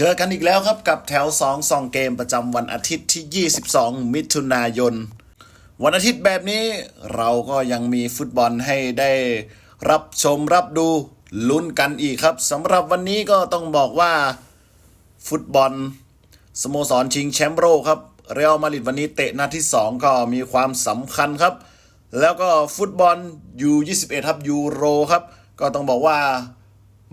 เจอกันอีกแล้วครับกับแถว2 2เกมประจำวันอาทิตย์ที่ 22 มิถุนายน วันอาทิตย์แบบนี้เราก็ยังมีฟุตบอลให้ได้รับชมรับดูลุ้นกันอีกครับสำหรับวันนี้ก็ต้องบอกว่า ฟุตบอล สโมสรชิงแชมป์โลกครับเรอัลมาดริดวันนี้เตะนัดที่ 2 ก็มีความสำคัญครับ แล้วก็ฟุตบอลยู21ครับยูโรครับ ก็ต้องบอกว่า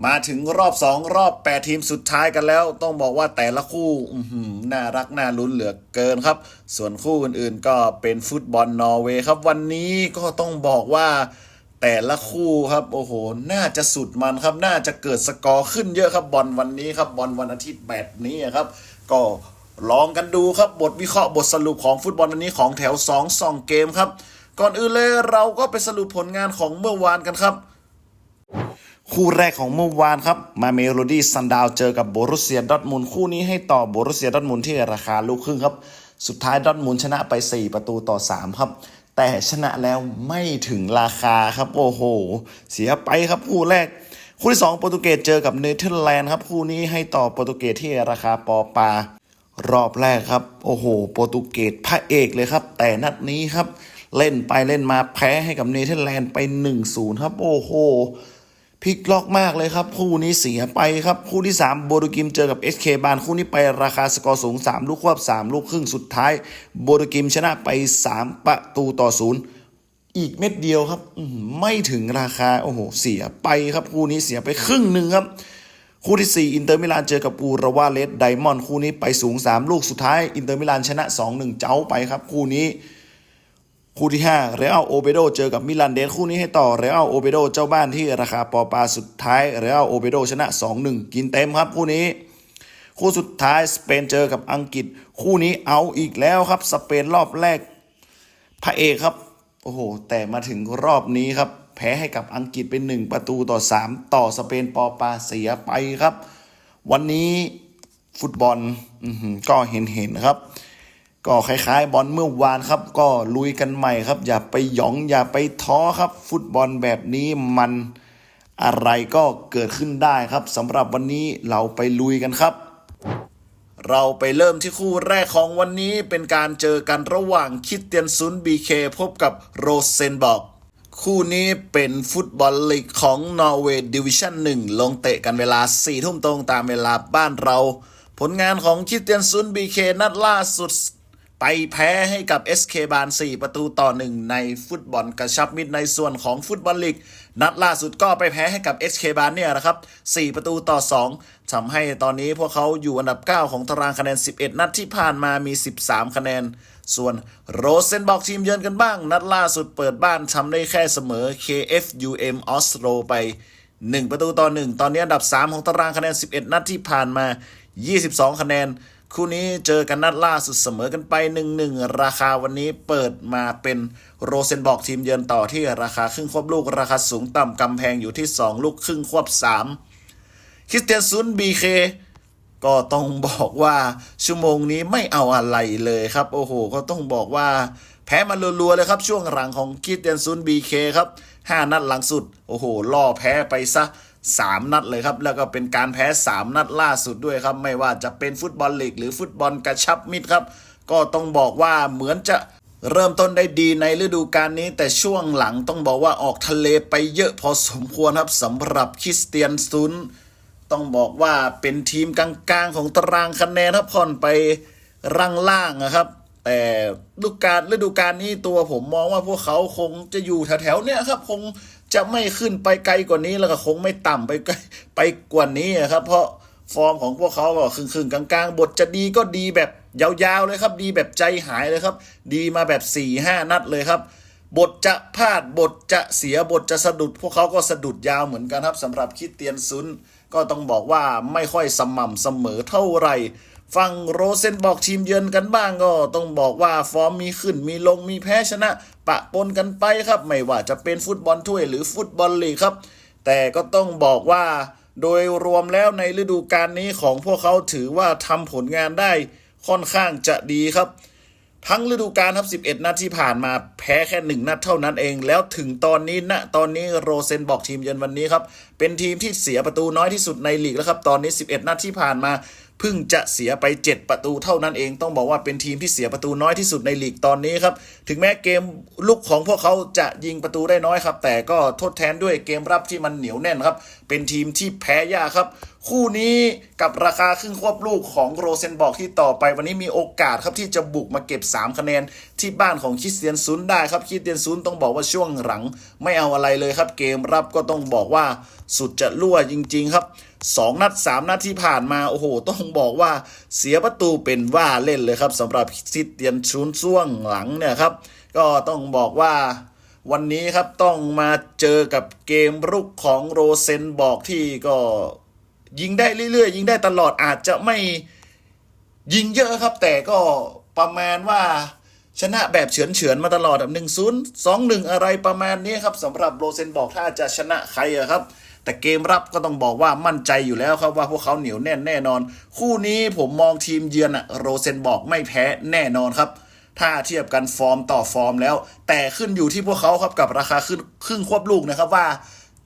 มาถึงรอบ 2 รอบ 8 ทีมสุดท้ายกันแล้ว ต้องบอกว่าแต่ละคู่น่ารักน่าลุ้นเหลือเกินครับ ส่วนคู่อื่นๆก็เป็นฟุตบอลนอร์เวย์ครับ วันนี้ก็ต้องบอกว่าแต่ละคู่ครับโอ้โห น่าจะสุดมันครับ น่าจะเกิดสกอร์ขึ้นเยอะครับบอลวันนี้ครับบอลวันอาทิตย์แบบนี้ครับ ก็ลองกันดูครับบทวิเคราะห์บทสรุปของฟุตบอลวันนี้ของแถว2 2เกมครับ ก่อนอื่นเลยเราก็ไปสรุปผลงานของเมื่อวานกันครับ คู่แรกของเมื่อวานครับมาเมโลดี้ซันดาวเจอกับโบรุเซียดอทมุนด์คู่นี้ให้ต่อโบรุเซียดอทมุนด์ที่ราคาลูกครึ่งครับ สุดท้ายดอทมุนด์ชนะไป 4 ประตูต่อ 3 ครับ แต่ชนะแล้วไม่ถึงราคาครับ โอ้โห เสียไปครับคู่แรก คู่ที่ 2 โปรตุเกสเจอกับเนเธอร์แลนด์ครับ คู่นี้ให้ต่อโปรตุเกสที่ราคาปอปารอบแรกครับ โอ้โห โปรตุเกสพระเอกเลยครับ แต่นัดนี้ครับ เล่นไปเล่นมาแพ้ให้กับเนเธอร์แลนด์ไป1-0ครับโอ้โห พลิกล็อกมากเลยครับ คู่นี้เสียไปครับ คู่ที่ 3 โบดูกิมเจอกับ SK บานคู่นี้ไปราคาสกอร์สูง 3 ลูกควบ 3 ลูกครึ่งสุดท้าย โบดูกิมชนะไป 3 ประตูต่อศูนย์อีกเม็ดเดียวครับไม่ถึงราคาโอ้โหเสียไปครับ คู่นี้เสียไปครึ่งหนึ่งครับ คู่ที่ 4 อินเตอร์มิลานเจอกับอูราวาเลสไดมอนด์คู่นี้ไปสูง 3 ลูกสุดท้ายอินเตอร์มิลานชนะ 2-1 เจ้าไปครับ คู่นี้ คู่ที่ 5 เรอัลโอเบโดเจอกับมิลานเดสคู่นี้ให้ต่อเรอัลโอเบโดเจ้าบ้านที่ราคาปอปาสุดท้ายเรอัลโอเบโดชนะ 2-1 กินเต็มครับคู่นี้ คู่สุดท้ายสเปนเจอกับอังกฤษ คู่นี้เอาอีกแล้วครับสเปนรอบแรกพระเอกครับโอ้โหแต่มาถึงรอบนี้ครับ แพ้ให้กับอังกฤษเป็น 1 ประตูต่อ 3 ต่อสเปนปอปาเสียไปครับ วันนี้ฟุตบอลอก็เห็นเห็นๆครับ ก็คล้ายๆ บอลเมื่อวานครับ ก็ลุยกันใหม่ครับ อย่าไปหยองอย่าไปท้อครับ ฟุตบอลแบบนี้มันอะไรก็เกิดขึ้นได้ครับสำหรับวันนี้เราไปลุยกันครับ เราไปเริ่มที่คู่แรกของวันนี้เป็นการเจอกันระหว่างคิดเตียนซุนบีเคพบกับโรเซนบอกคู่นี้เป็นฟุตบอลลีกของนอร์เวย์ดิวิชั่น1ลงเตะกันเวลา 4 ทุ่มตรงตามเวลาบ้านเรา ผลงานของคิดเตียนซุนบีเคนัดล่าสุด ไปแพ้ให้กับ SK บาน 4 ประตูต่อ 1 ในฟุตบอลกระชับมิตรในส่วนของฟุตบอลลีก นัดล่าสุดก็ไปแพ้ให้กับ SK บานเนี่ยนะครับ 4 ประตูต่อ 2ทำให้ตอนนี้พวกเขาอยู่อันดับ 9 ของตารางคะแนน 11 นัดที่ผ่านมามี 13 คะแนน ส่วนโรเซนบอกทีมเยือนกันบ้าง นัดล่าสุดเปิดบ้านทำได้แค่เสมอ KFUM ออสโรไป 1 ประตูต่อ 1 ตอนนี้อันดับ 3 ของตารางคะแนน 11 นัดที่ผ่านมา 22 คะแนน คู่นี้เจอกันนัดล่าสุดเสมอกันไป 1-1 ราคาวันนี้เปิดมาเป็นโรเซนบอกทีมเยือนต่อที่ราคาครึ่งควบลูก ราคาสูงต่ำกำแพงอยู่ที่ 2 ลูกครึ่งควบ 3คริสเตียนซุนบีเคก็ต้องบอกว่าชั่วโมงนี้ไม่เอาอะไรเลยครับ โอ้โห ก็ต้องบอกว่า แพ้มารัวๆเลยครับ ช่วงหลังของคิสเตียนซุนบีเคครับห้านัดหลังสุด โอ้โห ล่อแพ้ไปซะ 3 นัดเลยครับ แล้วก็เป็นการแพ้ 3 นัดล่าสุดด้วยครับ ไม่ว่าจะเป็นฟุตบอลลีกหรือฟุตบอลกระชับมิตรครับ ก็ต้องบอกว่าเหมือนจะเริ่มต้นได้ดีในฤดูกาลนี้ แต่ช่วงหลังต้องบอกว่าออกทะเลไปเยอะพอสมควรครับสำหรับคริสเตียนซุนต้องบอกว่าเป็นทีมกลางๆ ของตารางคะแนนครับผ่อนไปร่างล่างนะครับ แต่ฤดูกาลฤดูกาลนี้ตัวผมมองว่าพวกเขาคงจะอยู่แถวๆเนี้ยครับคง จะไม่ขึ้นไปไกลกว่านี้แล้วก็คงไม่ต่ำไปไกลไปกว่านี้ครับ เพราะฟอร์มของพวกเขาก็ครึ่งๆกลางๆ บทจะดีก็ดีแบบยาวๆเลยครับ ดีแบบใจหายเลยครับ ดีมาแบบ4ี่ห้านัดเลยครับ บทจะพลาดบทจะเสียบทจะสะดุด พวกเขาก็สะดุดยาวเหมือนกันครับสำหรับคิดเตียนซุนก็ต้องบอกว่าไม่ค่อยสม่ำเสมอเท่าไหร่ ฟังโรเซนบอกทีมเยือนกันบ้างก็ต้องบอกว่าฟอร์มมีขึ้นมีลงมีแพ้ชนะ ปะปนกันไปครับ ไม่ว่าจะเป็นฟุตบอลถ้วยหรือฟุตบอลลีกครับ แต่ก็ต้องบอกว่า โดยรวมแล้วในฤดูกาลนี้ของพวกเขาถือว่าทำผลงานได้ค่อนข้างจะดีครับทั้งฤดูกาลครับ 11 นัดที่ผ่านมาแพ้แค่ 1 นัดเท่านั้นเอง แล้วถึงตอนนี้ณตอนนี้โรเซนบอกทีมเยือนวันนี้ครับ เป็นทีมที่เสียประตูน้อยที่สุดในลีกแล้วครับ ตอนนี้ 11 นัดที่ผ่านมา เพิ่งจะเสียไป 7 ประตูเท่านั้นเองต้องบอกว่าเป็นทีมที่เสียประตูน้อยที่สุดในลีกตอนนี้ครับ ถึงแม้เกมลุกของพวกเขาจะยิงประตูได้น้อยครับ แต่ก็ทดแทนด้วยเกมรับที่มันเหนียวแน่นครับ เป็นทีมที่แพ้ยากครับ คู่นี้กับราคาครึ่งควบลูกของโรเซนบอกที่ต่อไป วันนี้มีโอกาสครับที่จะบุกมาเก็บ 3 คะแนน ที่บ้านของคิสเตียนซุนได้ครับคิสเตียนซุนต้องบอกว่าช่วงหลัง ไม่เอาอะไรเลยครับ เกมรับก็ต้องบอกว่าสุดจะรั่วจริง ๆ ครับ 2 นัด 3 นัดที่ผ่านมาโอ้โห ต้องบอกว่าเสียประตูเป็นว่าเล่นเลยครับสำหรับคริเตียนซุนช่วงหลังเนี่ยครับ ก็ต้องบอกว่าวันนี้ครับต้องมาเจอกับเกมรุกของโรเซนบอกที่ก็ยิงได้เรื่อยๆ ยิงได้ตลอดอาจจะไม่ยิงเยอะครับ แต่ก็ประมาณว่าชนะแบบเฉือนเฉือนๆมาตลอดแบบหนึ่งศูนย์สองหนึ่งอะไรประมาณนี้ครับสำหรับโรเซนบอกถ้าจะชนะใครอะครับ แต่เกมรับก็ต้องบอกว่ามั่นใจอยู่แล้วครับว่าพวกเขาเหนียวแน่นแน่นอน คู่นี้ผมมองทีมเยือนอะโรเซนบอกไม่แพ้แน่นอนครับ ถ้าเทียบกันฟอร์มต่อฟอร์มแล้ว แต่ขึ้นอยู่ที่พวกเขาครับกับราคาขึ้นครึ่งควบลูกนะครับว่า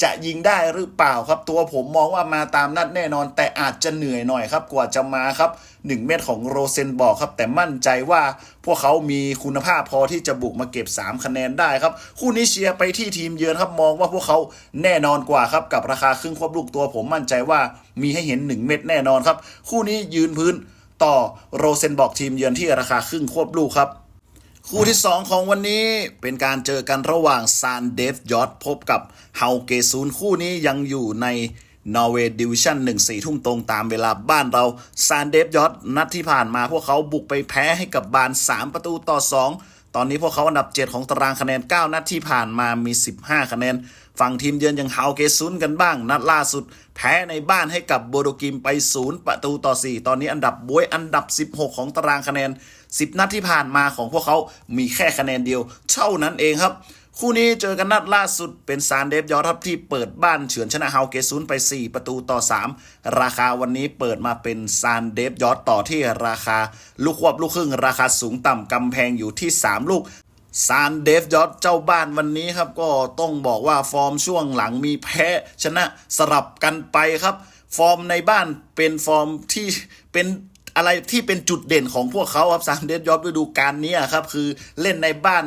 จะยิงได้หรือเปล่าครับ ตัวผมมองว่ามาตามนัดแน่นอน แต่อาจจะเหนื่อยหน่อยครับ กว่าจะมาครับ 1 เม็ดของโรเซนบอกครับ แต่มั่นใจว่าพวกเขามีคุณภาพพอที่จะบุกมาเก็บ 3 คะแนนได้ครับ คู่นี้เชียร์ไปที่ทีมเยือนครับมองว่าพวกเขาแน่นอนกว่าครับ กับราคาครึ่งควบลูกตัวผมมั่นใจว่ามีให้เห็น 1 เม็ดแน่นอนครับ คู่นี้ยืนพื้นต่อโรเซนบอกทีมเยือนที่ราคาครึ่งควบลูกครับ คู่ที่ 2 ของวันนี้เป็นการเจอกันระหว่างซานเดฟยอดพบกับเฮาเกซูนคู่นี้ยังอยู่ในนอร์เวย์ดิวิชั่น1 4 ทุ่มตรงตามเวลาบ้านเราซานเดฟยอดนัดที่ผ่านมาพวกเขาบุกไปแพ้ให้กับบาน 3 ประตูต่อ 2 ตอนนี้พวกเขาอันดับ 7 ของตารางคะแนน 9 นัดที่ผ่านมามี 15 คะแนน ฝั่งทีมเยือนอยังฮาเกซุนกันบ้าง นัดล่าสุด แพ้ในบ้านให้กับโบโดกิมไป 0 ประตูต่อ 4 ตอนนี้อันดับบวยอันดับ 16 ของตารางคะแนน 10 นัดที่ผ่านมาของพวกเขามีแค่คะแนนเดียว เท่านั้นเองครับ คู่นี้เจอกันนัดล่าสุดเป็นซานเดฟยอร์ทับที่เปิดบ้านเฉือนชนะฮาเกซุนไป 4 ประตูต่อ 3 ราคาวันนี้เปิดมาเป็นซานเดฟยอร์ต่อที่ราคา ลูกควบลูกครึ่งราคาสูงต่ำกำแพงอยู่ที่ 3 ลูก ซานเดฟยอดเจ้าบ้านวันนี้ครับ ก็ต้องบอกว่าฟอร์มช่วงหลังมีแพ้ชนะสลับกันไปครับ ฟอร์มในบ้านเป็นฟอร์มที่เป็นอะไรที่เป็นจุดเด่นของพวกเขาครับซานเดฟยอดฤดูกาลนี้ครับ คือเล่นในบ้าน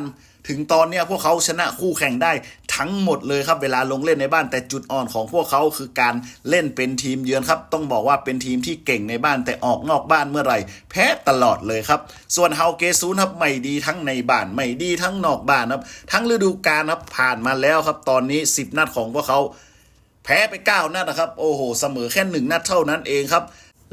ถึงตอนนี้พวกเขาชนะคู่แข่งได้ ทั้งหมดเลยครับเวลาลงเล่นในบ้านแต่จุดอ่อนของพวกเขาคือการเล่นเป็นทีมเยือนครับ ต้องบอกว่าเป็นทีมที่เก่งในบ้านแต่ออกนอกบ้านเมื่อไหร่ แพ้ตลอดเลยครับ ส่วนเฮาเกซูนครับไม่ดีทั้งในบ้านไม่ดีทั้งนอกบ้านครับ ทั้งฤดูกาลครับผ่านมาแล้วครับ ตอนนี้ 10 นัดของพวกเขาแพ้ไป 9 นัดนะครับ โอ้โห เสมอแค่ 1 นัดเท่านั้นเองครับ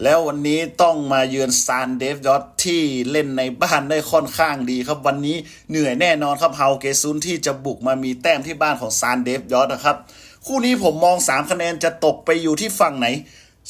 แล้ววันนี้ต้องมาเยือนซานเดฟยอตที่เล่นในบ้านได้ค่อนข้างดีครับวันนี้เหนื่อยแน่นอนครับเฮาเกซุนที่จะบุกมามีแต้มที่บ้านของซานเดฟยอตนะครับ คู่นี้ผมมอง 3 คะแนนจะตกไปอยู่ที่ฝั่งไหน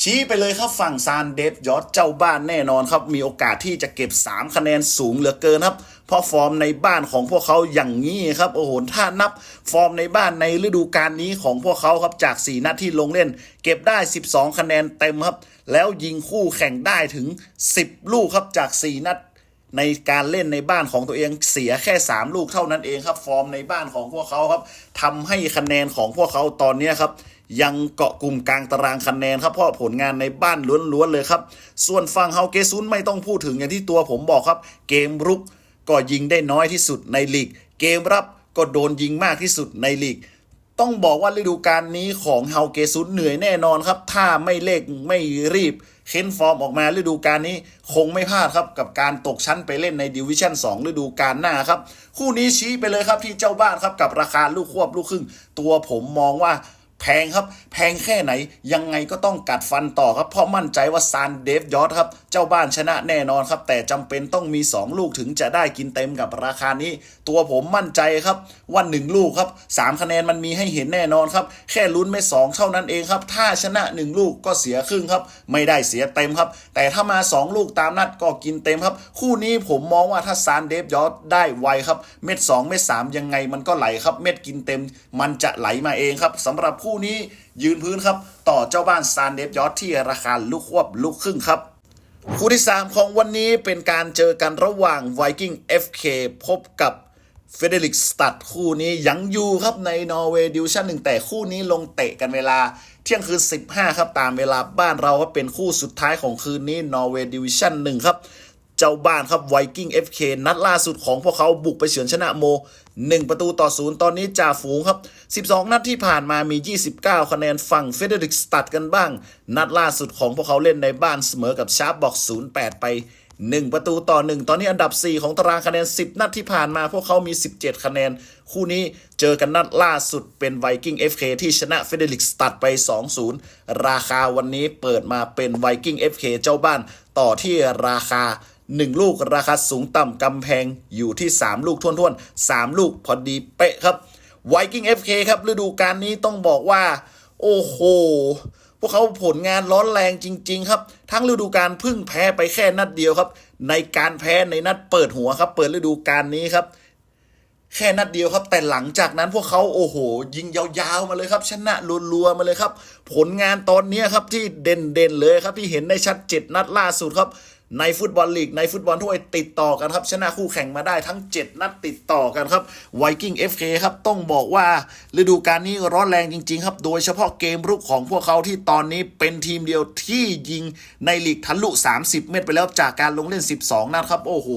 ชี้ไปเลยครับฝั่งซานเดฟยอดเจ้าบ้านแน่นอนครับมีโอกาสที่จะเก็บ 3 คะแนนสูงเหลือเกินครับ เพราะฟอร์มในบ้านของพวกเขาอย่างนี้ครับโอ้โหถ้านับฟอร์มในบ้านในฤดูกาลนี้ของพวกเขาครับจาก 4 นัดที่ลงเล่น เก็บได้ 12 คะแนนเต็มครับ แล้วยิงคู่แข่งได้ถึง 10 ลูกครับจาก 4 นัด ในการเล่นในบ้านของตัวเองเสียแค่ 3 ลูกเท่านั้นเองครับ ฟอร์มในบ้านของพวกเขาครับทำให้คะแนนของพวกเขาตอนนี้ครับยังเกาะกลุ่มกลางตารางคะแนนครับเพราะผลงานในบ้านล้วนๆเลยครับ ส่วนฝั่งเฮาเกซุนไม่ต้องพูดถึงอย่างที่ตัวผมบอกครับ เกมรุกก็ยิงได้น้อยที่สุดในลีก เกมรับก็โดนยิงมากที่สุดในลีก ต้องบอกว่าฤดูกาลนี้ของเฮาเกซุนเหนื่อยแน่นอนครับ ถ้าไม่เล่งไม่รีบเค้นฟอร์มออกมาฤดูกาลนี้คงไม่พลาดครับกับการตกชั้นไปเล่นในดิวิชั่น 2 ฤดูกาลหน้าครับ คู่นี้ชี้ไปเลยครับที่เจ้าบ้านครับกับราคาลูกควบลูกครึ่ง ตัวผมมองว่า แพงครับ แพงแค่ไหนยังไงก็ต้องกัดฟันต่อครับ เพราะมั่นใจว่าซานเดฟยอร์ครับ เจ้าบ้านชนะแน่นอนครับ แต่จำเป็นต้องมี 2 ลูกถึงจะได้กินเต็มกับราคานี้ ตัวผมมั่นใจครับว่า1ลูกครับ3คะแนนมันมีให้เห็นแน่นอนครับ แค่ลุ้นไม่2เท่านั้นเองครับ ถ้าชนะ 1 ลูกก็เสียครึ่งครับ ไม่ได้เสียเต็มครับ แต่ถ้ามา 2 ลูกตามนัดก็กินเต็มครับ คู่นี้ผมมองว่าถ้าซานเดฟยอร์ได้ไวครับ เม็ด2เม็ด3ยังไงมันก็ไหลครับ เม็ดกินเต็ม มันจะไหลมาเองครับสำหรับคูู่่นี้ยืนพื้นครับ ต่อเจ้าบ้านซานเดฟยอร์ที่ราคาลูกควบลูกครึ่งครับ คู่ที่ 3 ของวันนี้เป็นการเจอกันระหว่าง Viking FK พบกับเฟเดริกสตัดคู่นี้ยังอยู่ครับในนอร์เวย์ดิวชั่นหนึ่งแต่คู่นี้ลงเตะกันเวลาเที่ยงคืน 15 ครับ ตามเวลาบ้านเราก็เป็นคู่สุดท้ายของคืนนี้นอร์เวย์ดิวชั่น1ครับ เจ้าบ้านครับไวกิ้ง FK นัดล่าสุดของพวกเขาบุกไปเฉือนชนะโม 1 ประตูต่อศูนย์ตอนนี้จ่าฝูงครับ 12 นัดที่ผ่านมามี 29 คะแนนฝั่งเฟเดริกสตัดกันบ้าง นัดล่าสุดของพวกเขาเล่นในบ้านเสมอกับชาร์ปบอก 08 ไป 1 ประตูต่อ 1 ตอนนี้อันดับ 4 ของตารางคะแนน 10 นัดที่ผ่านมาพวกเขามี 17 คะแนน คู่นี้เจอกันนัดล่าสุดเป็นไวกิ้ง FK ที่ชนะเฟเดริกสตัดไป 2-0 ราคาวันนี้เปิดมาเป็นไวกิ้ง FK เจ้าบ้านต่อที่ราคา 1 ลูกราคาสูงต่ำกำแพงอยู่ที่ 3 ลูกท้วนๆ 3 ลูกพอดีเป๊ะครับไวกิ้ง FK ครับฤดูกาลนี้ต้องบอกว่า โอ้โห พวกเขาผลงานร้อนแรงจริง ๆ ครับ ทั้งฤดูกาลพึ่งแพ้ไปแค่นัดเดียวครับ ในการแพ้ในนัดเปิดหัวครับ เปิดฤดูกาลนี้ครับ แค่นัดเดียวครับ แต่หลังจากนั้นพวกเขาโอ้โห ยิงยาวๆมาเลยครับชนะรัวๆมาเลยครับ ผลงานตอนนี้ครับที่เด่นๆเลยครับที่เห็นได้ชัดเจ็ดนัดล่าสุดครับ ในฟุตบอลลีกในฟุตบอลถ้วยติดต่อกันครับ ชนะคู่แข่งมาได้ทั้ง 7 นัดติดต่อกันครับไวกิ้ง FK ครับ ต้องบอกว่าฤดูกาลนี้ร้อนแรงจริง ๆ ครับ โดยเฉพาะเกมรุกของพวกเขาที่ตอนนี้เป็นทีมเดียวที่ยิงในลีกทะลุ 30 เม็ดไปแล้วจากการลงเล่น 12 นัดครับ โอ้โห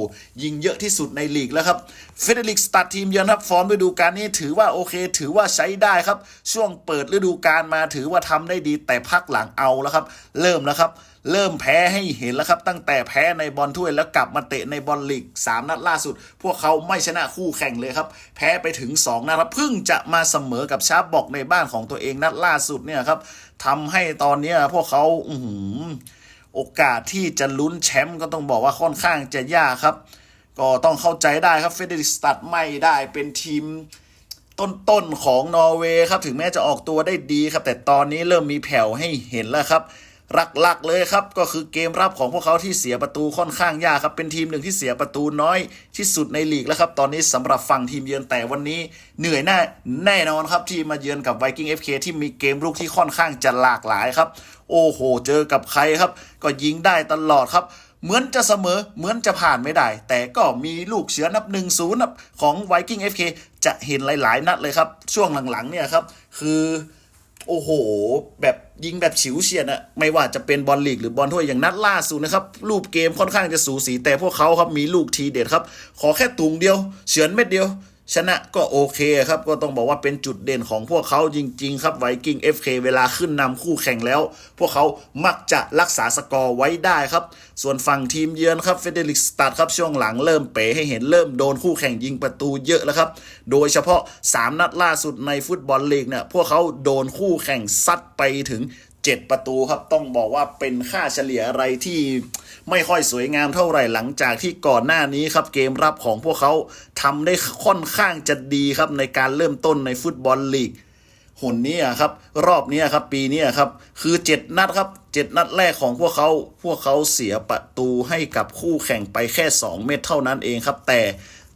ยิงเยอะที่สุดในลีกแล้วครับเฟเดริกสตัดทีมเยือนครับฟอร์มฤดูกาลนี้ถือว่าโอเค ถือว่าใช้ได้ครับ ช่วงเปิดฤดูกาลมาถือว่าทำได้ดีแต่พักหลังเอาแล้วครับ เริ่มแล้วครับ เริ่มแพ้ให้เห็นแล้วครับ ตั้งแต่แพ้ในบอลถ้วยแล้วกลับมาเตะในบอลลีก 3 นัดล่าสุด พวกเขาไม่ชนะคู่แข่งเลยครับ แพ้ไปถึง 2นัดครับเพิ่งจะมาเสมอกับชาร์ปบอกในบ้านของตัวเองนัดล่าสุดเนี่ยครับทำให้ตอนนี้พวกเขาอืโอกาสที่จะลุ้นแชมป์ก็ต้องบอกว่าค่อนข้างจะยากครับ ก็ต้องเข้าใจได้ครับเฟเดริกสตัดไม่ได้เป็นทีมต้นๆของนอร์เวย์ครับ ถึงแม้จะออกตัวได้ดีครับ แต่ตอนนี้เริ่มมีแผ่วให้เห็นแล้วครับ หลักๆเลยครับ ก็คือเกมรับของพวกเขาที่เสียประตูค่อนข้างยากครับ เป็นทีมหนึ่งที่เสียประตูน้อยที่สุดในลีกแล้วครับ ตอนนี้สำหรับฝั่งทีมเยือนแต่วันนี้เหนื่อยแน่แน่นอนครับ ที่มาเยือนกับไวกิ้ง FK ที่มีเกมรุกที่ค่อนข้างจะหลากหลายครับ โอ้โห เจอกับใครครับ ก็ยิงได้ตลอดครับเหมือนจะเสมอเหมือนจะผ่านไม่ได้ แต่ก็มีลูกเสือนับหนึ่งศูนย์ของไวกิ้ง FK จะเห็นหลาย ๆ นัดเลยครับ ช่วงหลัง ๆ เนี่ยครับ คือ โอ้โห แบบ ยิงแบบฉิวเฉียดอะไม่ว่าจะเป็นบอลลีกหรือบอลถ้วยอย่างนัดล่าสุดนะครับรูปเกมค่อนข้างจะสูสีแต่พวกเขาครับมีลูกทีเด็ดครับ ขอแค่ตุงเดียว เฉือนเม็ดเดียว ชนะก็โอเคครับ ก็ต้องบอกว่าเป็นจุดเด่นของพวกเขาจริง ๆ ครับไวกิ้ง FK เวลาขึ้นนำคู่แข่งแล้ว พวกเขามักจะรักษาสกอร์ไว้ได้ครับ ส่วนฝั่งทีมเยือนครับเฟเดริกสตัดครับช่วงหลังเริ่มเป๋ให้เห็นเริ่มโดนคู่แข่งยิงประตูเยอะแล้วครับ โดยเฉพาะ 3 นัดล่าสุดในฟุตบอลลีกเนี่ยพวกเขาโดนคู่แข่งซัดไปถึง 7 ประตูครับ ต้องบอกว่าเป็นค่าเฉลี่ยอะไรที่ไม่ค่อยสวยงามเท่าไหร่หลังจากที่ก่อนหน้านี้ครับ เกมรับของพวกเขาทำได้ค่อนข้างจะดีครับ ในการเริ่มต้นในฟุตบอลลีกหนนี้ครับ รอบนี้ครับ ปีนี้ครับ คือ 7 นัดครับ 7 นัดแรกของพวกเขา พวกเขาเสียประตูให้กับคู่แข่งไปแค่ 2 เม็ดเท่านั้นเองครับ แต่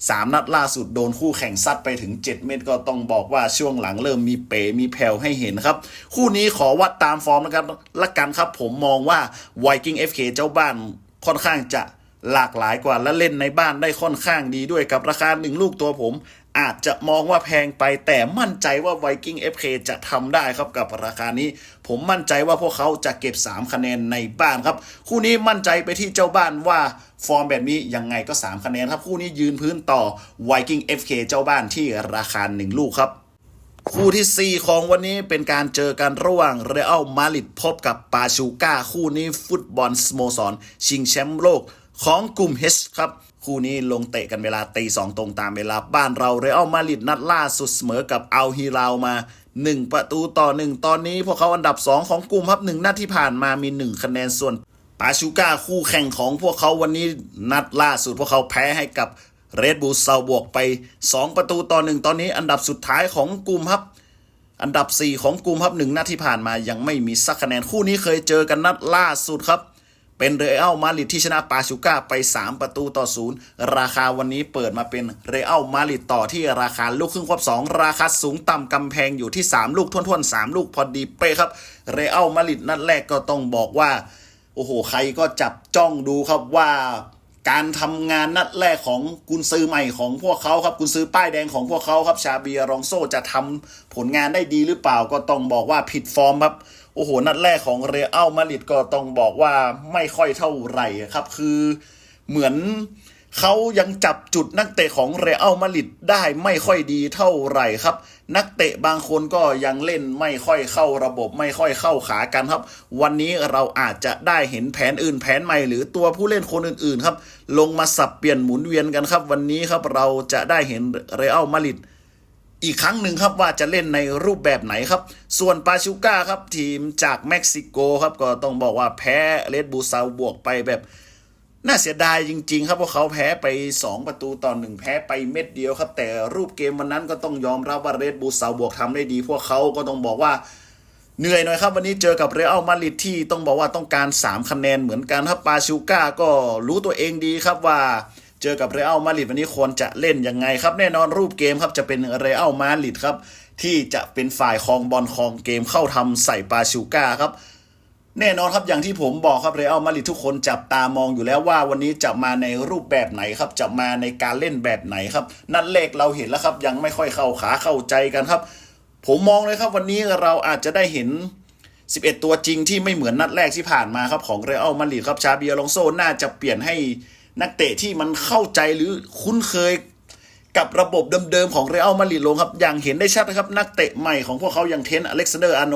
3 นัดล่าสุดโดนคู่แข่งซัดไปถึง 7 เม็ดก็ต้องบอกว่าช่วงหลังเริ่มมีเป๋มีแผ่วให้เห็นครับ คู่นี้ขอวัดตามฟอร์มนะครับละกันครับผมมองว่าไวกิ้ง FK เจ้าบ้านค่อนข้างจะหลากหลายกว่าและเล่นในบ้านได้ค่อนข้างดีด้วยกับราคาหนึ่งลูกตัวผม อาจจะมองว่าแพงไปแต่มั่นใจว่า Viking FK จะทำได้ครับกับราคานี้ ผมมั่นใจว่าพวกเขาจะเก็บ 3 คะแนนในบ้านครับ คู่นี้มั่นใจไปที่เจ้าบ้านว่าฟอร์มแบบนี้ยังไงก็ 3 คะแนนครับ คู่นี้ยืนพื้นต่อ Viking FK เจ้าบ้านที่ราคา 1 ลูกครับคู่ที่ 4 ของวันนี้เป็นการเจอกันระหว่างเรอัลมาดริดพบกับปาชูก้า คู่นี้ฟุตบอลสโมสร ชิงแชมป์โลกของกลุ่ม H ครับ คู่นี้ลงเตะกันเวลาตีสองตรงตามเวลาบ้านเราเรอัลมาดริดนัดล่าสุดเสมอกับอัลฮิลาลมา 1 ประตูต่อ 1 ตอนนี้พวกเขาอันดับ 2 ของกลุ่มครับ1นัดที่ผ่านมามี 1 คะแนนส่วนปาชูก้าคู่แข่งของพวกเขาวันนี้นัดล่าสุดพวกเขาแพ้ให้กับเรดบูลเซาบวกไป 2 ประตูต่อ 1 ตอนนี้อันดับสุดท้ายของกลุ่มครับอันดับ 4 ของกลุ่มครับหนึ่งนัดที่ผ่านมายังไม่มีสักคะแนนคู่นี้เคยเจอกันนัดล่าสุดครับ เป็นเรอัลมาดริดที่ชนะปาชูก้าไป 3 ประตูต่อศูนย์ราคาวันนี้เปิดมาเป็นเรอัลมาดริดต่อที่ราคาลูกครึ่งควบ 2 ราคาสูงต่ำกำแพงอยู่ที่ 3 ลูกทวนๆ 3 ลูกพอดีเป๊ะครับ เรอัลมาดริดนัดแรกก็ต้องบอกว่า โอ้โห ใครก็จับจ้องดูครับว่าการทำงานนัดแรกของกุนซือใหม่ของพวกเขาครับกุนซือป้ายแดงของพวกเขาครับชาเบียรองโซจะทำผลงานได้ดีหรือเปล่าก็ต้องบอกว่าผิดฟอร์มครับ โอ้โห นัดแรกของเรอัลมาดริดก็ต้องบอกว่าไม่ค่อยเท่าไหร่ครับ คือเหมือนเขายังจับจุดนักเตะของเรอัลมาดริดได้ไม่ค่อยดีเท่าไหร่ครับ นักเตะบางคนก็ยังเล่นไม่ค่อยเข้าระบบไม่ค่อยเข้าขากันครับ วันนี้เราอาจจะได้เห็นแผนอื่นแผนใหม่หรือตัวผู้เล่นคนอื่นๆครับ ลงมาสับเปลี่ยนหมุนเวียนกันครับ วันนี้ครับเราจะได้เห็นเรอัลมาดริด อีกครั้งหนึ่งครับว่าจะเล่นในรูปแบบไหนครับ ส่วนปาชูก้าครับทีมจากเม็กซิโกครับก็ต้องบอกว่าแพ้เรดบูซาบวกไปแบบน่าเสียดายจริง ๆ ครับเพราะเขาแพ้ไป 2 ประตูต่อหนึ่งแพ้ไปเม็ดเดียวครับ แต่รูปเกมวันนั้นก็ต้องยอมรับว่าเรดบูซาบวกทำได้ดี พวกเขาก็ต้องบอกว่าเหนื่อยหน่อยครับ วันนี้เจอกับเรอัลมาดริดที่ต้องบอกว่าต้องการ 3 คะแนนเหมือนกันครับปาชูก้าก็รู้ตัวเองดีครับว่า เจอกับเรอัลมาดริดวันนี้ควรจะเล่นยังไงครับ แน่นอนรูปเกมครับจะเป็นเรอัลมาดริดครับ ที่จะเป็นฝ่ายครองบอลครองเกมเข้าทำใส่ปาชูก้าครับ แน่นอนครับอย่างที่ผมบอกครับเรอัลมาดริดทุกคนจับตามองอยู่แล้วว่าวันนี้จะมาในรูปแบบไหนครับ จะมาในการเล่นแบบไหนครับ นัดแรกเราเห็นแล้วครับ ยังไม่ค่อยเข้าขาเข้าใจกันครับ ผมมองเลยครับวันนี้เราอาจจะได้เห็น11 ตัวจริงที่ไม่เหมือนนัดแรกที่ผ่านมาครับของเรอัลมาดริดครับชาเบียลองโซน่าจะเปลี่ยนให้ นักเตะที่มันเข้าใจหรือคุ้นเคยกับระบบเดิมๆของเรอัลมาดริดลงครับ อย่างเห็นได้ชัดนะครับ นักเตะใหม่ของพวกเขาอย่างเทนอเล็กซานเดอร์อาโน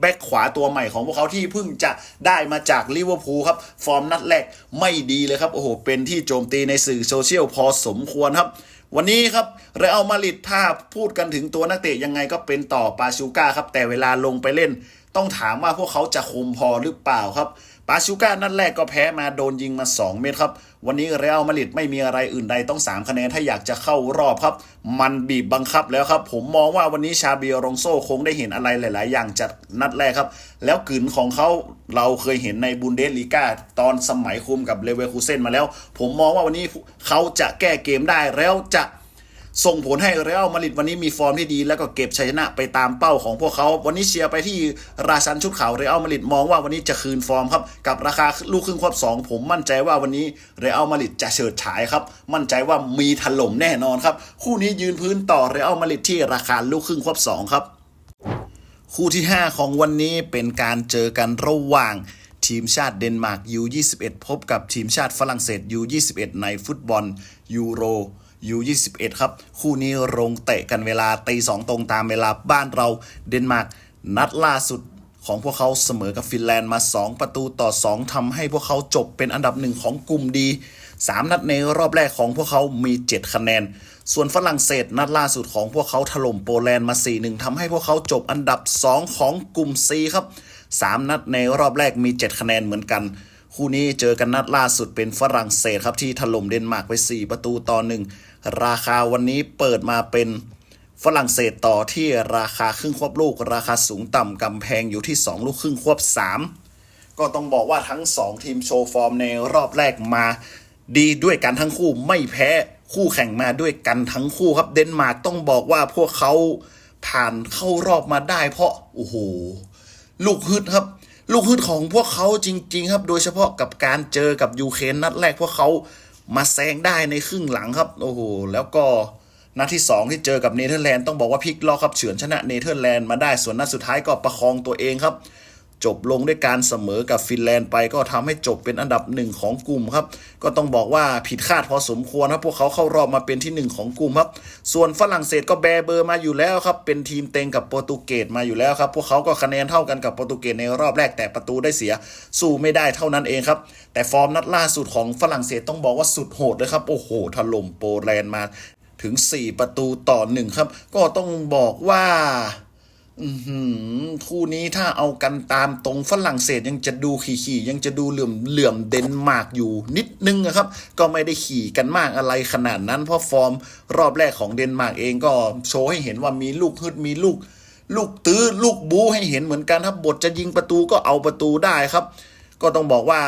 แบ็คขวาตัวใหม่ของพวกเขาที่เพิ่งจะได้มาจากลิเวอร์พูลครับ ฟอร์มนัดแรกไม่ดีเลยครับ โอ้โห เป็นที่โจมตีในสื่อโซเชียลพอสมควรครับ วันนี้ครับเรอัลมาดริดถ้าพูดกันถึงตัวนักเตะยังไงก็เป็นต่อปาชูก้าครับ แต่เวลาลงไปเล่น ต้องถามว่าพวกเขาจะคุมพอหรือเปล่าครับ ปาชูก้านัดแรกก็แพ้มาโดนยิงมา 2 เม็ดครับ วันนี้เรอัลมาดริดไม่มีอะไรอื่นใดต้อง 3 คะแนนถ้าอยากจะเข้ารอบครับ มันบีบบังคับแล้วครับ ผมมองว่าวันนี้ชาเบียรองโซคงได้เห็นอะไรหลาย ๆ อย่างจากนัดแรกครับ แล้วกลืนของเขาเราเคยเห็นในบุนเดสลีกาตอนสมัยคุมกับเลเวอร์คูเซนมาแล้ว ผมมองว่าวันนี้เขาจะแก้เกมได้แล้วจะ ส่งผลให้เรอัลมาดริดวันนี้มีฟอร์มที่ดี แล้วก็เก็บชัยชนะไปตามเป้าของพวกเขา วันนี้เชียร์ไปที่ราชันชุดขาวเรอัลมาดริดมองว่าวันนี้จะคืนฟอร์มครับกับราคาลูกครึ่งควบสองผมมั่นใจว่าวันนี้เรอัลมาดริดจะเฉิดฉายครับมั่นใจว่ามีถล่มแน่นอนครับคู่นี้ยืนพื้นต่อเรอัลมาดริดที่ราคาลูกครึ่งควบสองครับคู่ที่ 5 ของวันนี้เป็นการเจอกันระหว่างทีมชาติเดนมาร์ก U21 พบกับทีมชาติฝรั่งเศส U21 ในฟุตบอลยูโร U21 ครับ คู่นี้ลงเตะกันเวลาตีสองตรงตามเวลาบ้านเราเดนมาร์กนัดล่าสุดของพวกเขาเสมอกับฟินแลนด์มา 2 ประตูต่อ 2ทำให้พวกเขาจบเป็นอันดับหนึ่งของกลุ่มดี 3 นัดในรอบแรกของพวกเขามี 7 คะแนน ส่วนฝรั่งเศสนัดล่าสุดของพวกเขาถล่มโปแลนด์มา 4-1ทำให้พวกเขาจบอันดับ 2 ของกลุ่ม C ครับ 3 นัดในรอบแรกมี 7 คะแนนเหมือนกัน คู่นี้เจอกันนัดล่าสุดเป็นฝรั่งเศสครับที่ถล่มเดนมาร์กไป 4 ประตูต่อ 1 ราคาวันนี้เปิดมาเป็นฝรั่งเศสต่อที่ราคาครึ่งควบลูก ราคาสูงต่ำกำแพงอยู่ที่ 2 ลูกครึ่งควบ 3 ก็ต้องบอกว่าทั้ง 2 ทีมโชว์ฟอร์มในรอบแรกมาดีด้วยกันทั้งคู่ไม่แพ้คู่แข่งมาด้วยกันทั้งคู่ครับเดนมาร์กต้องบอกว่าพวกเขาผ่านเข้ารอบมาได้ เพราะโอ้โหลูกฮึดครับ ลูกฮึดของพวกเขาจริง ๆ ครับ โดยเฉพาะกับการเจอกับยูเครนนัดแรกพวกเขา มาแซงได้ในครึ่งหลังครับโอ้โหแล้วก็นัดที่ 2 ที่เจอกับเนเธอร์แลนด์ต้องบอกว่าพลิกล็อกครับเฉือนชนะเนเธอร์แลนด์มาได้ส่วนนัดสุดท้ายก็ประคองตัวเองครับ จบลงด้วยการเสมอกับฟินแลนด์ไป ก็ทำให้จบเป็นอันดับหนึ่งของกลุ่มครับ ก็ต้องบอกว่าผิดคาดพอสมควรครับ พวกเขาเข้ารอบมาเป็นที่หนึ่งของกลุ่มครับ ส่วนฝรั่งเศสก็แบเบอร์มาอยู่แล้วครับ เป็นทีมเต็งกับโปรตุเกสมาอยู่แล้วครับ พวกเขาก็คะแนนเท่ากันกับโปรตุเกสในรอบแรกแต่ประตูได้เสีย สู้ไม่ได้เท่านั้นเองครับ แต่ฟอร์มนัดล่าสุดของฝรั่งเศสต้องบอกว่าสุดโหดเลยครับ โอ้โห ถล่มโปแลนด์มาถึง 4 ประตูต่อหนึ่งครับ ก็ต้องบอกว่า คู่นี้ถ้าเอากันตามตรงฝรั่งเศสยังจะดูขี่ๆยังจะดูเหลื่อมเหลื่อมเดนมาร์กอยู่นิดนึงอะครับ ก็ไม่ได้ขี่กันมากอะไรขนาดนั้น เพราะฟอร์มรอบแรกของเดนมาร์กเองก็โชว์ให้เห็นว่ามีลูกฮึดมีลูก ลูกตื้อลูกบูให้เห็นเหมือนกันครับบทจะยิงประตูก็เอาประตูได้ครับ ก็ต้องบอกว่า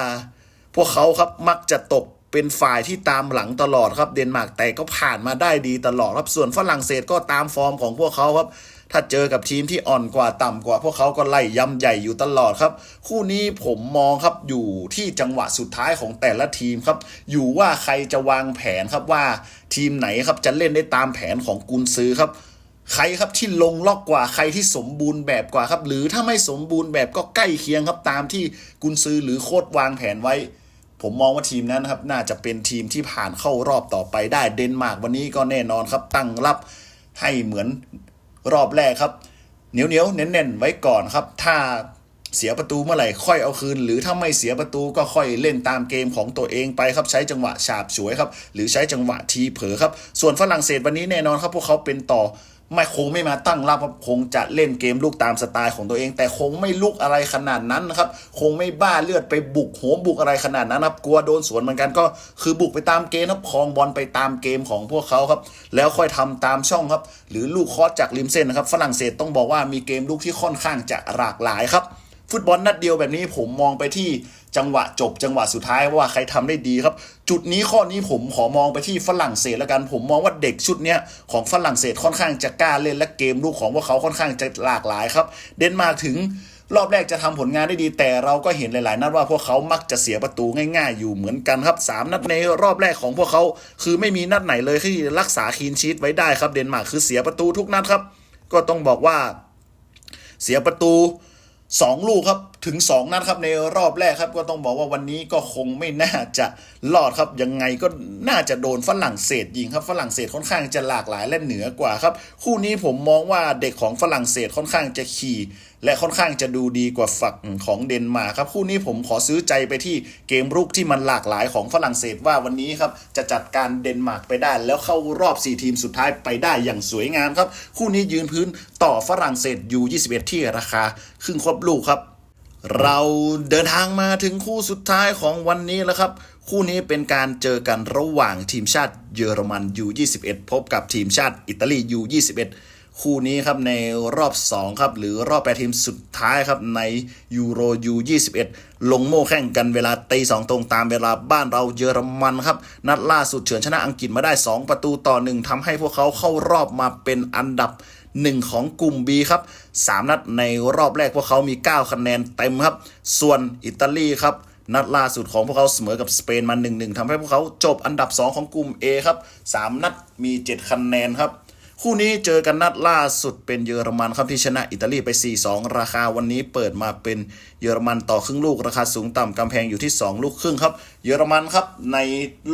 พวกเขาครับมักจะตกเป็นฝ่ายที่ตามหลังตลอดครับเดนมาร์กแต่ก็ผ่านมาได้ดีตลอดครับส่วนฝรั่งเศสก็ตามฟอร์มของพวกเขาครับ ถ้าเจอกับทีมที่อ่อนกว่าต่ำกว่า พวกเขาก็ไล่ยำใหญ่อยู่ตลอดครับ คู่นี้ผมมองครับอยู่ที่จังหวะสุดท้ายของแต่ละทีมครับ อยู่ว่าใครจะวางแผนครับว่าทีมไหนครับจะเล่นได้ตามแผนของกุนซือครับใครครับที่ลงล็อกกว่าใครที่สมบูรณ์แบบกว่าครับ หรือถ้าไม่สมบูรณ์แบบก็ใกล้เคียงครับตามที่กุนซือหรือโค้ดวางแผนไว้ ผมมองว่าทีมนั้นนะครับ น่าจะเป็นทีมที่ผ่านเข้ารอบต่อไปได้เดนมาร์กวันนี้ก็แน่นอนครับตั้งรับให้เหมือน รอบแรกครับเหนียวเหนียวๆเน้นๆไว้ก่อนครับ ถ้าเสียประตูเมื่อไหร่ค่อยเอาคืน หรือถ้าไม่เสียประตูก็ค่อยเล่นตามเกมของตัวเองไปครับ ใช้จังหวะฉาบฉวยครับ หรือใช้จังหวะทีเผลอครับ ส่วนฝรั่งเศสวันนี้แน่นอนครับ พวกเขาเป็นต่อ ไม่คงไม่มาตั้งรับครับคงจะเล่นเกมลูกตามสไตล์ของตัวเอง แต่คงไม่ลุกอะไรขนาดนั้นนะครับ คงไม่บ้าเลือดไปบุกโหมบุกอะไรขนาดนั้นครับกลัวโดนสวนเหมือนกันก็คือบุกไปตามเกมครับคลองบอลไปตามเกมของพวกเขาครับ แล้วค่อยทำตามช่องครับ หรือลูกคอสจากริมเส้นนะครับ ฝรั่งเศสต้องบอกว่ามีเกมลูกที่ค่อนข้างจะหลากหลายครับ ฟุตบอลนัดเดียวแบบนี้ผมมองไปที่จังหวะจบจังหวะสุดท้ายว่าใครทำได้ดีครับ จุดนี้ข้อนี้ผมขอมองไปที่ฝรั่งเศสแล้วกัน ผมมองว่าเด็กชุดเนี้ยของฝรั่งเศสค่อนข้างจะกล้าเล่นและเกมลูกของพวกเขาค่อนข้างจะหลากหลายครับ เดนมาร์กถึงรอบแรกจะทำผลงานได้ดี แต่เราก็เห็นหลาย ๆ นัดว่าพวกเขามักจะเสียประตูง่าย ๆ อยู่เหมือนกันครับสามนัดในรอบแรกของพวกเขา คือไม่มีนัดไหนเลยที่รักษาคีนชีตไว้ได้ครับเดนมาร์กคือเสียประตูทุกนัดครับ ก็ต้องบอกว่าเสียประตู 2 ลูกครับ ถึง 2 นัดครับในรอบแรกครับ ก็ต้องบอกว่าวันนี้ก็คงไม่น่าจะรอดครับ ยังไงก็น่าจะโดนฝรั่งเศสยิงครับฝรั่งเศสค่อนข้างจะหลากหลายและเหนือกว่าครับ คู่นี้ผมมองว่าเด็กของฝรั่งเศสค่อนข้างจะขี่และค่อนข้างจะดูดีกว่าฝั่งของเดนมาร์กครับ คู่นี้ผมขอซื้อใจไปที่เกมรุกที่มันหลากหลายของฝรั่งเศสว่าวันนี้ครับจะจัดการเดนมาร์กไปได้ แล้วเข้ารอบ 4 ทีมสุดท้ายไปได้อย่างสวยงามครับ คู่นี้ยืนพื้นต่อฝรั่งเศสอยู่21 ที่ราคาครึ่งครบลูกครับ เราเดินทางมาถึงคู่สุดท้ายของวันนี้แล้วครับ คู่นี้เป็นการเจอกันระหว่างทีมชาติเยอรมัน U21 พบกับทีมชาติอิตาลี U21 คู่นี้ครับในรอบ 2 ครับ หรือรอบแปดทีมสุดท้ายครับในยูโร U21 ลงโม่แข่งกันเวลาตีสองตรงตามเวลาบ้านเราเยอรมันครับ นัดล่าสุดเฉือนชนะอังกฤษมาได้ 2 ประตูต่อหนึ่งทำให้พวกเขาเข้ารอบมาเป็นอันดับ หนึ่งของกลุ่ม B ครับ 3 นัดในรอบแรกพวกเขามี 9 คะแนนเต็มครับ ส่วนอิตาลีครับนัดล่าสุดของพวกเขาเสมอกับสเปนมา 1-1ทำให้พวกเขาจบอันดับ 2 ของกลุ่ม A ครับ 3 นัดมี 7 คะแนนครับ คู่นี้เจอกันนัดล่าสุดเป็นเยอรมันครับที่ชนะอิตาลีไป 4-2 ราคาวันนี้เปิดมาเป็นเยอรมันต่อครึ่งลูกราคาสูงต่ำกำแพงอยู่ที่ 2 ลูกครึ่งครับ เยอรมันครับใน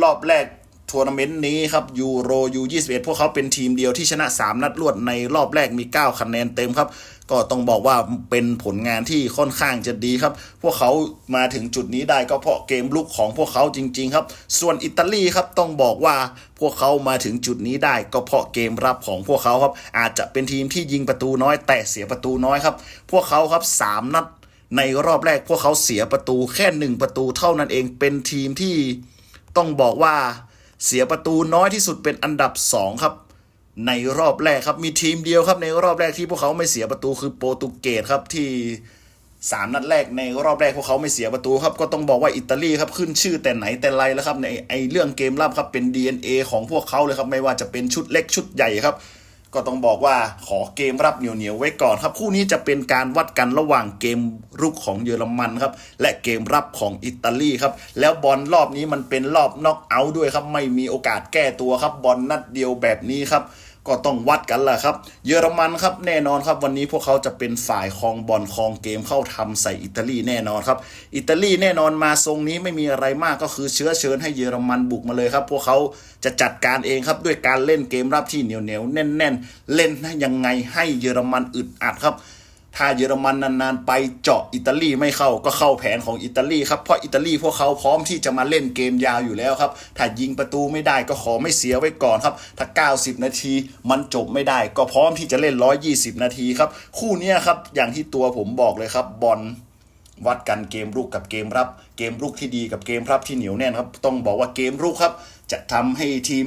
รอบแรก ทัวร์นาเมนต์นี้ครับยูโรยู21พวกเขาเป็นทีมเดียวที่ชนะ 3 นัดรวดในรอบแรกมี 9 คะแนนเต็มครับ ก็ต้องบอกว่าเป็นผลงานที่ค่อนข้างจะดีครับ พวกเขามาถึงจุดนี้ได้ก็เพราะเกมลุกของพวกเขาจริง ๆ ครับ ส่วนอิตาลีครับต้องบอกว่าพวกเขามาถึงจุดนี้ได้ก็เพราะเกมรับของพวกเขาครับ อาจจะเป็นทีมที่ยิงประตูน้อย แต่เสียประตูน้อยครับ พวกเขาครับสามนัดในรอบแรกพวกเขาเสียประตูแค่หนึ่งประตูเท่านั้นเองเป็นทีมที่ต้องบอกว่า เสียประตูน้อยที่สุดเป็นอันดับ 2 ครับ ในรอบแรกครับมีทีมเดียวครับ ในรอบแรกที่พวกเขาไม่เสียประตูคือโปรตุเกสครับที่ 3 นัดแรกในรอบแรกพวกเขาไม่เสียประตูครับก็ต้องบอกว่าอิตาลีครับขึ้นชื่อแต่ไหนแต่ไรแล้วครับในไอเรื่องเกมรับครับเป็น DNA ของพวกเขาเลยครับไม่ว่าจะเป็นชุดเล็กชุดใหญ่ครับ ก็ต้องบอกว่าขอเกมรับเหนียวๆไว้ก่อนครับคู่นี้จะเป็นการวัดกันระหว่างเกมรุกของเยอรมันครับและเกมรับของอิตาลีครับแล้วบอลรอบนี้มันเป็นรอบน็อกเอาท์ด้วยครับไม่มีโอกาสแก้ตัวครับบอลนัดเดียวแบบนี้ครับ ก็ต้องวัดกันแหละครับ เยอรมันครับแน่นอนครับ วันนี้พวกเขาจะเป็นฝ่ายครองบอลครองเกมเข้าทำใส่อิตาลีแน่นอนครับ อิตาลีแน่นอนมาทรงนี้ไม่มีอะไรมากก็คือเชื้อเชิญให้เยอรมันบุกมาเลยครับ พวกเขาจะจัดการเองครับด้วยการเล่นเกมรับที่เหนียวเหนียวๆแน่นๆเล่นยังไงให้เยอรมันอึดอัดครับ ถ้าเยอรมันนานๆ ไปเจาะอิตาลีไม่เข้าก็เข้าแผนของอิตาลีครับเพราะอิตาลีพวกเขาพร้อมที่จะมาเล่นเกมยาวอยู่แล้วครับถ้ายิงประตูไม่ได้ก็ขอไม่เสียไว้ก่อนครับถ้า 90 นาทีมันจบไม่ได้ ก็พร้อมที่จะเล่น 120 นาทีครับคู่นี้ครับอย่างที่ตัวผมบอกเลยครับบอลวัดกันเกมรุกกับเกมรับ เกมรุกที่ดีกับเกมรับที่เหนียวแน่นครับต้องบอกว่าเกมรุกครับจะทำให้ทีม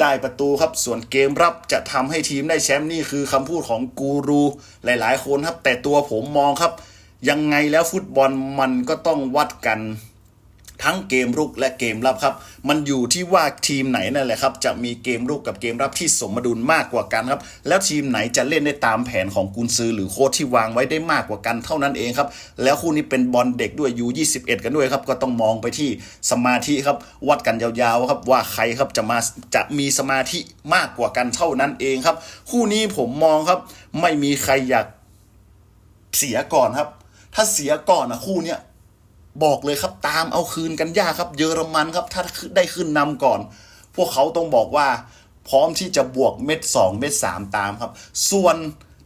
ได้ประตูครับ ส่วนเกมรับจะทำให้ทีมได้แชมป์นี่คือคำพูดของกูรูหลาย ๆ คนครับ แต่ตัวผมมองครับ ยังไงแล้วฟุตบอลมันก็ต้องวัดกัน ทั้งเกมรุกและเกมรับครับ มันอยู่ที่ว่าทีมไหนนั่นแหละครับ จะมีเกมรุกกับเกมรับที่สมดุลมากกว่ากันครับ แล้วทีมไหนจะเล่นได้ตามแผนของกุนซือหรือโค้ชที่วางไว้ได้มากกว่ากันเท่านั้นเองครับ แล้วคู่นี้เป็นบอลเด็กด้วยยู21กันด้วยครับก็ต้องมองไปที่สมาธิครับ วัดกันยาวๆครับว่าใครครับจะมาจะมีสมาธิมากกว่ากันเท่านั้นเองครับ คู่นี้ผมมองครับ ไม่มีใครอยากเสียก่อนครับ ถ้าเสียก่อนนะคู่เนี้ย บอกเลยครับตามเอาคืนกันยากครับ เยอรมันครับ ถ้าได้ขึ้นนำก่อน พวกเขาต้องบอกว่า พร้อมที่จะบวกเม็ดสองเม็ดสามตามครับ ส่วน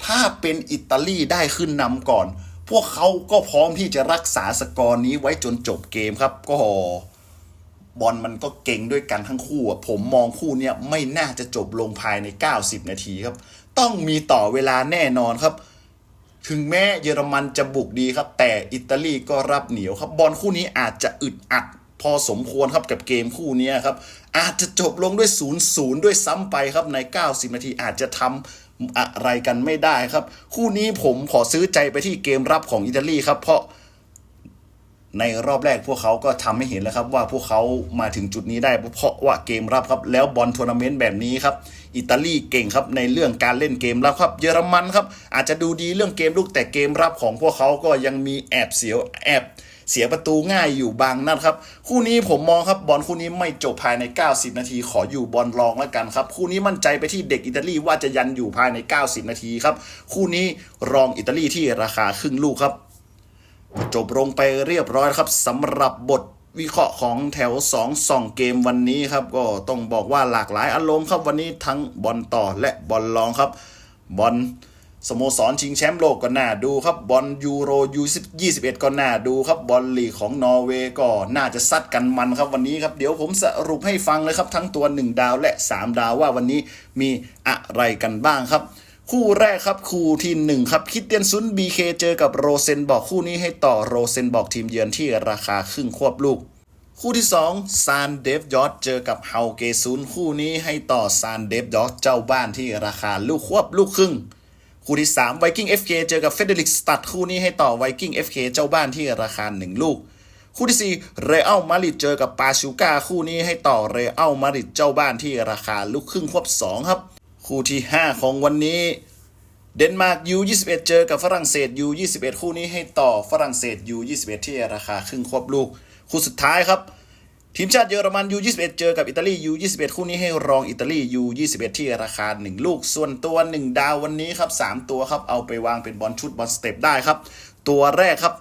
ถ้าเป็นอิตาลีได้ขึ้นนำก่อน พวกเขาก็พร้อมที่จะรักษาสกอร์นี้ไว้จนจบเกมครับ ก็บอลมันก็เก่งด้วยกันทั้งคู่ผมมองคู่เนี้ยไม่น่าจะจบลงภายใน 90 นาทีครับ ต้องมีต่อเวลาแน่นอนครับ ถึงแม้เยอรมันจะบุกดีครับ แต่อิตาลีก็รับเหนียวครับ บอลคู่นี้อาจจะอึดอัดพอสมควรครับกับเกมคู่นี้ครับ อาจจะจบลงด้วย0ูนย์ด้วยซ้ำไปครับใน 90 นาทีอาจจะทำอะไรกันไม่ได้ครับ คู่นี้ผมขอซื้อใจไปที่เกมรับของอิตาลีครับเพราะ ในรอบแรกพวกเขาก็ทำให้เห็นแล้วครับว่าพวกเขามาถึงจุดนี้ได้เพราะว่าเกมรับครับ แล้วบอลทัวร์นาเมนต์แบบนี้ครับ อิตาลีเก่งครับในเรื่องการเล่นเกมรับครับ เยอรมันครับ อาจจะดูดีเรื่องเกมลุกแต่เกมรับของพวกเขาก็ยังมีแอบเสียวแอบเสียประตูง่ายอยู่บางนัดครับ คู่นี้ผมมองครับบอลคู่นี้ไม่จบภายใน 90 นาที ขออยู่บอลรองแล้วกันครับ คู่นี้มั่นใจไปที่เด็กอิตาลีว่าจะยันอยู่ภายใน 90 นาทีครับ คู่นี้รองอิตาลีที่ราคาครึ่งลูกครับ จบลงไปเรียบร้อยครับสำหรับบทวิเคราะห์ของแถว2 2เกมวันนี้ครับ ก็ต้องบอกว่าหลากหลายอารมณ์ครับวันนี้ทั้งบอลต่อและบอลรองครับ บอลสโมสรชิงแชมป์โลกก็น่าดูครับบอลยูโรยู21ก็น่าดูครับบอลลีกของนอร์เวย์ก็น่าจะซัดกันมันครับวันนี้ครับเดี๋ยวผมสรุปให้ฟังเลยครับทั้งตัว 1 ดาวและ 3 ดาวว่าวันนี้มีอะไรกันบ้างครับ คู่แรกครับคู่ที่ 1 ครับคิดเตียนซุนบีเคเจอกับโรเซนบอกคู่นี้ให้ต่อโรเซนบอกทีมเยือนที่ราคาครึ่งควบลูก คู่ที่ 2 ซานเดฟยอร์เจอกับเฮาเกซุนคู่นี้ให้ต่อซานเดฟยอร์เจ้าบ้านที่ราคาลูกควบลูกครึ่ง คู่ที่3 Viking FK เจอกับเฟเดริกสตัดคู่นี้ให้ต่อ Viking FK เจ้าบ้านที่ราคา 1 ลูก คู่ที่4เรอัลมาริดเจอกับปาชูกาคู่นี้ให้ต่อเรอัลมาริดเจ้าบ้านที่ราคาลูกครึ่งควบ 2 ครับ คู่ที่ 5 ของวันนี้ เดนมาร์ก U21 เจอกับฝรั่งเศส U21 คู่นี้ให้ต่อฝรั่งเศส U21 ที่ราคาครึ่งควบลูก คู่สุดท้ายครับ ทีมชาติเยอรมัน U21 เจอกับอิตาลี U21 คู่นี้ให้รองอิตาลี U21 ที่ราคา 1 ลูก ส่วนตัว 1 ดาววันนี้ครับ 3 ตัวครับ เอาไปวางเป็นบอลชุดบอลสเต็ปได้ครับ ตัวแรกครับ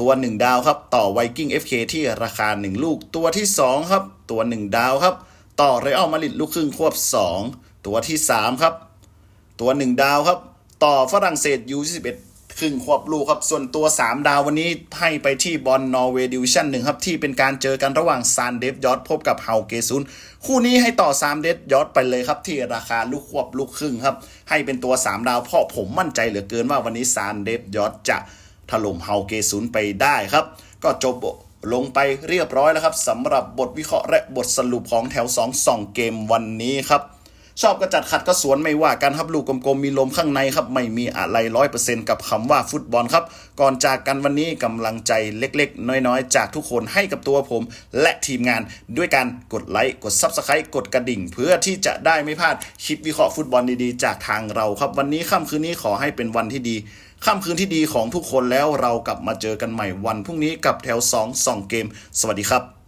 ตัว 1 ดาวครับ ต่อ Viking FK ที่ราคา 1 ลูก ตัวที่ 2 ครับ ตัว 1 ดาวครับ ต่อเรอัลมาดริดลูกครึ่งควบ 2 ตัวที่ 3 ครับ ตัว 1 ดาวครับ ต่อฝรั่งเศส U21 ครึ่งควบลูกครับ ส่วนตัว 3 ดาววันนี้ให้ไปที่บอลนอร์เวย์ดิวิชั่นหนึ่งครับ ที่เป็นการเจอกันระหว่างซานเดฟยอดพบกับเฮาเกซุนคู่นี้ให้ต่อซานเดฟยอดไปเลยครับ ที่ราคาลูกควบลูกครึ่งครับ ให้เป็นตัว 3 ดาวเพราะผมมั่นใจเหลือเกินว่าวันนี้ซานเดฟยอดจะถล่มเฮาเกซุนไปได้ครับ ก็จบลงไปเรียบร้อยแล้วครับสำหรับบทวิเคราะห์และบทสรุปของแถว2 2เกมวันนี้ครับ ชอบก็จัดขัดก็สวนไม่ว่ากันครับลูกกลมๆมีลมข้างในครับ ไม่มีอะไรร้อยเปอร์เซ็นต์กับคำว่าฟุตบอลครับ ก่อนจากกันวันนี้กำลังใจเล็กๆ น้อยๆ จากทุกคนให้กับตัวผม และทีมงานด้วยการกดไลค์กด Subscribe กดกระดิ่ง เพื่อที่จะได้ไม่พลาดคลิปวิเคราะห์ฟุตบอลดีๆ จากทางเราครับ วันนี้ค่ำคืนนี้ขอให้เป็นวันที่ดีค่ำคืนที่ดีของทุกคนแล้วเรากลับมาเจอกันใหม่วันพรุ่งนี้กับแถว2 2เกม สวัสดีครับ